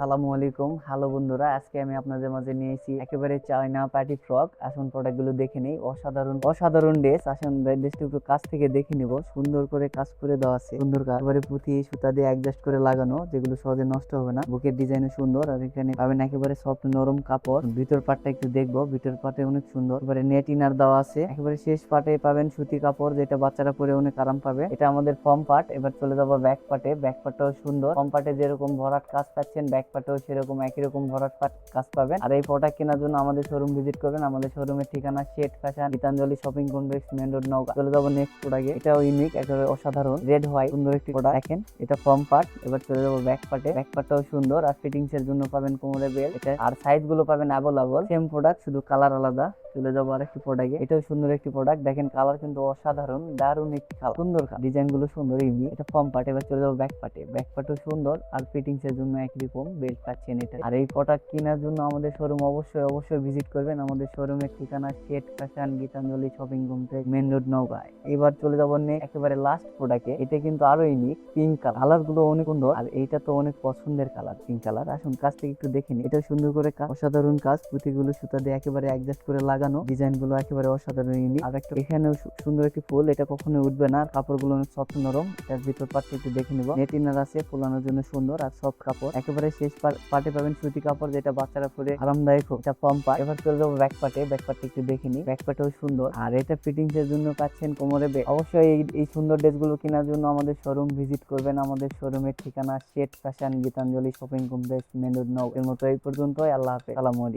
সালামু আলাইকুম। হ্যালো বন্ধুরা, আজকে আমি আপনাদের মাঝে নিয়ে এসেছি একেবারে চায়না পার্টি ফ্রক আসুন প্রোডাক্টগুলো দেখে নেই। অসাধারণ অসাধারণ ড্রেস আসুন ড্রেসটা একটু কাছ থেকে দেখে নিব। সুন্দর করে কাজ করে দেওয়া আছে। সুন্দর কাজ একেবারে পুঁথি সুতা দিয়ে অ্যাডজাস্ট করে লাগানো, যেগুলো সহজে নষ্ট হবে না। বুকের ডিজাইন সুন্দর আর এখানে পাবেন একেবারে সফট নরম কাপড়। ভিতর পাটটা একটু দেখব। ভিতর পাটে অনেক সুন্দর। এবারে নেট ইনার দেওয়া আছে। একেবারে শেষ পাটে পাবেন সুতি কাপড়, যেটা বাচ্চারা পরে অনেক আরাম পাবে। এটা আমাদের ফর্ম পার্ট এবার চলে যাব ব্যাক পার্টে ব্যাক পার্টটাও সুন্দর। ফর্ম পার্টে যেরকম ভরাট কাজ পাচ্ছেন ব্যাক পার্টেও সেরকম একই রকম ভরাট পাট কাজ পাবেন। আর এই প্রোডাক্ট কেনার জন্য আমাদের শোরুম ভিজিট করবেন। আমাদের শোরুমের ঠিকানা Shet fashion, Gitanjali shopping complex main road নৌকা চলে যাব নেক্সট প্রোডাক্টে এটাও ইউনিক একেবারে অসাধারণ। রেড হোয়াইট সুন্দর একটি প্রোডাক্ট দেখেন, এটা ফর্ম পার্ট এবার চলে যাব ব্যাক পার্টে ব্যাক পার্টটাও সুন্দর। আর ফিটিংস এর জন্য পাবেন কোমরে বেল এটা আর সাইজগুলো পাবেন অ্যাভেলেবল সেম প্রোডাক্ট শুধু কালার আলাদা। চলে যাব আরেকটি প্রোডাক্টে এটাও সুন্দর একটি প্রোডাক্ট দেখেন কালার কিন্তু অসাধারণ। দারুণ একটি কালার সুন্দর ডিজাইনগুলো সুন্দর ইউনি এটা ফর্ম পার্ট এবার চলে যাব ব্যাক পার্টে ব্যাক পার্টও সুন্দর। আর ফিটিংস এর জন্য একই রকম। বেল্ট পাচ্ছেন এটা। আর এই প্রোডাক্ট কেনার জন্য আমাদের শোরুম অবশ্যই অবশ্যই ভিজিট করবেন। আমাদের শোরুমের ঠিকানা Shet fashion Gitanjali shopping complex main road নৌকায় এবার চলে যাব নে একেবারে লাস্ট প্রোডাক্টে এটা কিন্তু আরও ইউনিক পিঙ্ক কালার কালারগুলো অনেক সুন্দর, আর এইটা তো অনেক পছন্দের কালার পিঙ্ক কালার আসুন কাজ থেকে একটু দেখে নিই। এটা সুন্দর করে কাজ অসাধারণ কাজ। পুঁতিগুলো সুতা দিয়ে একেবারে অ্যাডজাস্ট করে লাগানো। ডিজাইনগুলো একেবারে অসাধারণ ইউনিক আর একটা এখানেও সুন্দর একটি ফুল, এটা কখনো উঠবে না। আর কাপড়গুলো অনেক সফট নরম। এটার ভিতর পার্টটা একটু দেখে নিব। নেট ইনার আছে, ফুলানোর জন্য সুন্দর, আর সফট কাপড়। একেবারে শেষ পার্টে পাবেন সুতি কাপড় যেটা বাচ্চারা পরে আরামদায়ক হোক। এটা ফর্ম পার্ট এবার চলে যাব ব্যাক পার্টে ব্যাক পার্টে একটু দেখে নিই। ব্যাক পার্টেও সুন্দর। আর এটা ফিটিংস এর জন্য পাচ্ছেন কোমরে বে অবশ্যই এই সুন্দর ড্রেসগুলো কেনার জন্য আমাদের শোরুম ভিজিট করবেন। আমাদের শোরুমের ঠিকানা শেট ফ্যাশন গীতাঞ্জলি শপিং কমপ্লেক্স মেনুর নৌ এর মতো এই পর্যন্তই। আল্লাহ হাফেজ। আলাইকুম।